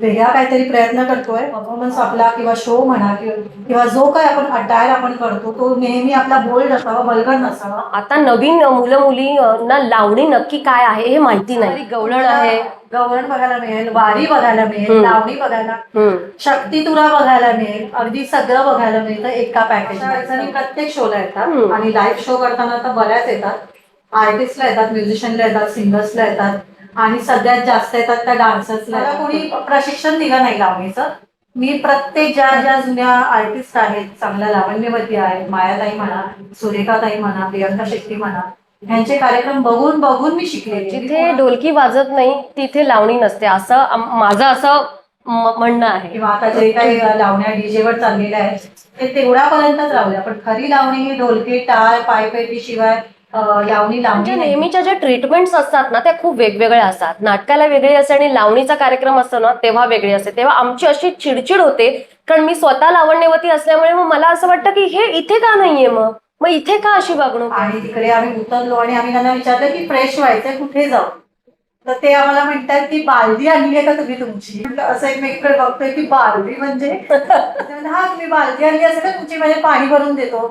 वेगळा काहीतरी प्रयत्न करतोय. परफॉर्मन्स आपला किंवा शो म्हणा किंवा जो काय आपण अटायर आपण करतो तो नेहमी आपला बोल्ड असावा बलगड नसावा. आता नवीन मुलं मुलींना लावणी नक्की काय आहे हे माहिती नाही. गवळण आहे. गवळण बघायला मिळेल वारी बघायला मिळेल. लावणी बघायला. शक्ती तुरा बघायला मिळेल अगदी सगळं बघायला मिळतं एका पॅकेज अडचणी प्रत्येक शोला येतात. आणि लाईव्ह शो करताना तर बऱ्याच येतात. आर्टिस्टला येतात म्युझिशियनला येतात सिंगर्सला येतात. आणि सगळ्यात जास्त येतात त्या डान्सर्सला मला कोणी प्रशिक्षण दिलं नाही लावणीचं. मी प्रत्येक ज्या ज्या जुन्या आर्टिस्ट आहेत चांगल्या लावण्यवती आहेत मायाताई म्हणा सुरेखाताई म्हणा प्रियंका शेट्टी म्हणा यांचे कार्यक्रम बघून बघून मी शिकले. जिथे ढोलकी वाजत नाही तिथे लावणी नसते. असं माझं असं म्हणणं आहे. किंवा आता जे काही लावण्या डीजेवर चाललेल्या आहेत ते तेवढ्यापर्यंतच राहूया पण खरी लावणी ही ढोलकी टाळ पायपेटी शिवाय लावणी म्हणजे लावणी नाही. नेहमीच्या ज्या ट्रीटमेंट्स असतात ना त्या खूप वेगवेगळ्या असतात. नाटकाला वेगळी असते आणि लावणीचा कार्यक्रम असतो ना तेव्हा वेगळी असते. तेव्हा आमची अशी चिडचिड होते कारण मी स्वतः लावण्यवती असल्यामुळे मग मला असं वाटतं की हे इथे का नाहीये मग? मग इथे का अशी वागणूक आहे? आणि तिकडे आम्ही उतरलो आणि आम्ही त्यांना विचारलं की फ्रेश व्हायचंय कुठे जाऊ? तर ते आम्हाला म्हणतात की बालदी आणली आहे का तुम्ही तुमची? म्हटलं असं एकमेकीकडे बघतोय की बालदी म्हणजे? ते म्हणले, हा तुम्ही बालदी आणली असेल ना तुमची म्हणजे पाणी भरून देतो.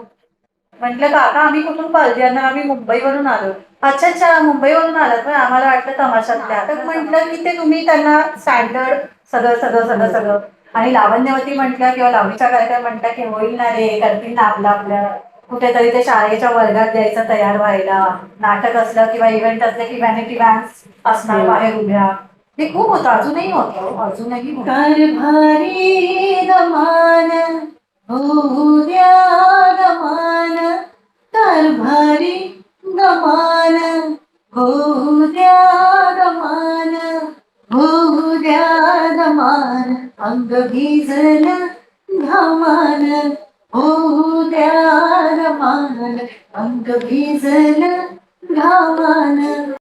म्हटलं काका आम्ही कुठून आणणार आम्ही मुंबईवरून आलो. अच्छा अच्छा मुंबईवरून आलात पण आम्हाला वाटलं तमाशातल्या. तर म्हटलं की ते तुम्ही त्यांना स्टँडर्ड सगळं सगळं सगळं सगळं. आणि लावण्यवती म्हटलं किंवा लावणीचा कार्यक्रम म्हटलं की होईल ना रे करतील ना आपलं आपल्या कुठेतरी ते शाळेच्या वर्गात द्यायचं तयार व्हायला. नाटक असलं किंवा इव्हेंट असलं की व्हॅनिटी व्हॅन्स असणार बाहेर उभ्या. हे खूप होतं अजूनही होतं अजूनही होऊ द्या दमान होऊ द्या दमान अंग भिजलं घामान होऊ द्या दमान अंग भिजलं घामान